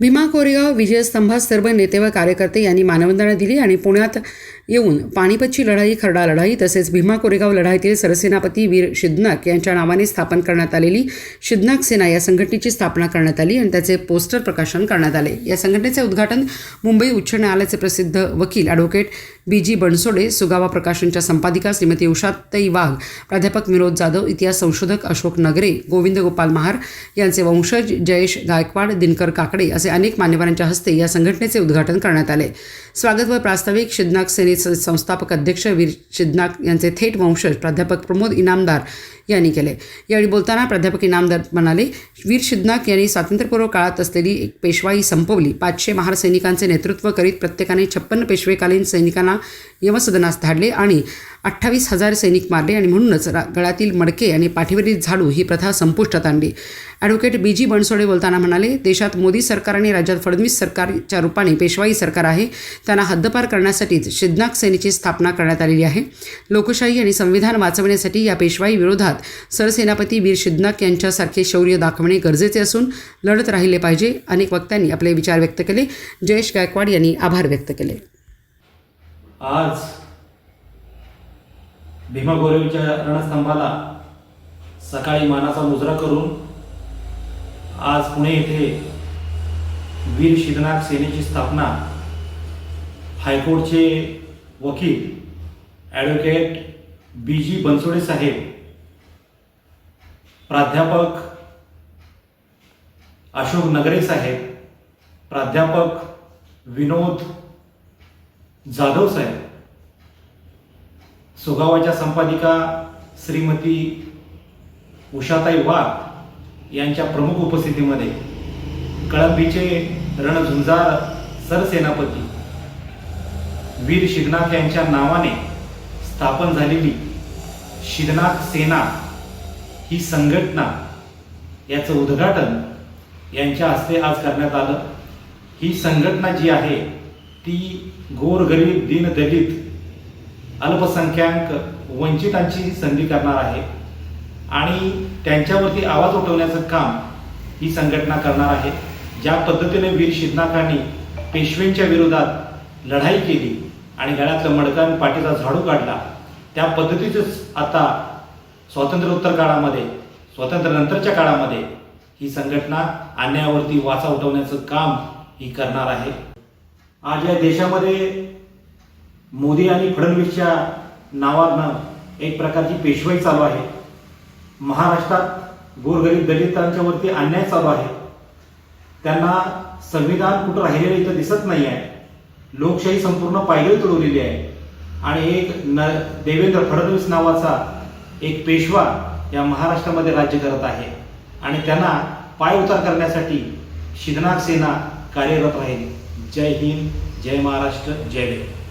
भीमा कोरेगाव विजयस्तंभात सर्व नेते व कार्यकर्ते यांनी मानवंदना दिली आणि पुण्यात येऊन पानिपतची लढाई खरडा लढाई तसेच भीमा कोरेगाव लढाईतील सरसेनापती वीर शिदनाक यांच्या नावाने स्थापन करण्यात आलेली शिदनाक सेना या संघटनेची स्थापना करण्यात आली आणि त्याचे पोस्टर प्रकाशन करण्यात आले. या संघटनेचे उद्घाटन मुंबई उच्च न्यायालयाचे प्रसिद्ध वकील ॲडव्होकेट बी जी बनसोडे सुगावा प्रकाशनच्या संपादिका श्रीमती उषाताई वाघ प्राध्यापक विनोद जाधव इतिहास संशोधक अशोक नगरे गोविंद गोपाल महार यांचे वंशज जयेश गायकवाड दिनकर काकडे असे अनेक मान्यवरांच्या हस्ते या संघटनेचे उद्घाटन करण्यात आले. स्वागत व प्रास्ताविक शिदनाक सेनेचे संस्थापक अध्यक्ष वीर शिदनाक यांचे थेट वंशज प्राध्यापक प्रमोद इनामदार यांनी केले. यावेळी बोलताना प्राध्यापक इनामदार म्हणाले वीर शिदनाक यांनी स्वातंत्र्यपूर्व काळात असलेली एक पेशवाई संपवली. पाचशे महार सैनिकांचे नेतृत्व करीत प्रत्येकाने छप्पन्न पेशवेकालीन सैनिकांना यमसदनास धाडले आणि अठ्ठावीस हजार सैनिक मारले आणि म्हणूनच गळ्यातील मडके आणि पाठीवरील झाडू ही प्रथा संपुष्टात आणली. ॲडव्होकेट बी जी बनसोडे बोलताना म्हणाले देशात मोदी सरकार आणि राज्यात फडणवीस सरकारच्या रूपाने पेशवाई सरकार आहे. त्यांना हद्दपार करण्यासाठीच शिदनाक सेनेची स्थापना करण्यात आलेली आहे. लोकशाही आणि संविधान वाचवण्यासाठी या पेशवाई विरोधात सरसेनापती वीर शिदनाक यांच्यासारखे शौर्य दाखवणे गरजेचे असून लढत राहिले पाहिजे. अनेक वक्त्यांनी आपले विचार व्यक्त केले. जयेश गायकवाड यांनी आभार व्यक्त केले. आज भीमा गोरेवच्या रणस्तंभाला सकाळी मानाचा मुजरा करून आज पुणे येथे वीर शिदनाक सेनेची स्थापना. हायकोर्टचे वकील ॲडव्होकेट बी जी बनसोडे साहेब. प्राध्यापक अशोक नगरे साहेब. प्राध्यापक विनोद जाधव साहेब. सुगावाच्या संपादिका श्रीमती उषाताई वाघ यांच्या प्रमुख उपस्थितीमध्ये. कळंबीचे रणझुंजार सरसेनापती वीर शिगनाथ यांच्या नावाने स्थापन झालेली शिगनाथ सेना ही संघटना याचं उद्घाटन यांच्या हस्ते आज करण्यात आलं. ही संघटना जी आहे ती गोरगरीब दीनदलित अल्पसंख्याक वंचितांची संधी करणार आहे आणि त्यांच्यावरती आवाज उठवण्याचं काम ही संघटना करणार आहे. ज्या पद्धतीने वीर शिदनाकांनी पेशवेंच्या विरोधात लढाई केली आणि गळ्यातलं मडकान पाठीचा झाडू काढला त्या पद्धतीचंच आता स्वातंत्र्योत्तर काळामध्ये स्वातंत्र्यानंतरच्या काळामध्ये ही संघटना अन्यायावरती वाचा उठवण्याचं काम ही करणार आहे. आज या देशामध्ये मोदी आणि फडणवीसच्या नावानं एक प्रकारची पेशवाई चालू आहे. महाराष्ट्रात गोरगरीब दलितांच्यावरती अन्याय चालू आहे. त्यांना संविधान कुठं राहिलेलं इथं दिसत नाही आहे लोकशाही संपूर्ण पायरी तुडवलेली आहे. आणि एक न देवेंद्र फडणवीस नावाचा एक पेशवा या महाराष्ट्रामध्ये राज्य करत आहे. आणि त्यांना पाय उतार करण्यासाठी शिदनाक सेना कार्यरत राहील. जय हिंद जय महाराष्ट्र जय देव.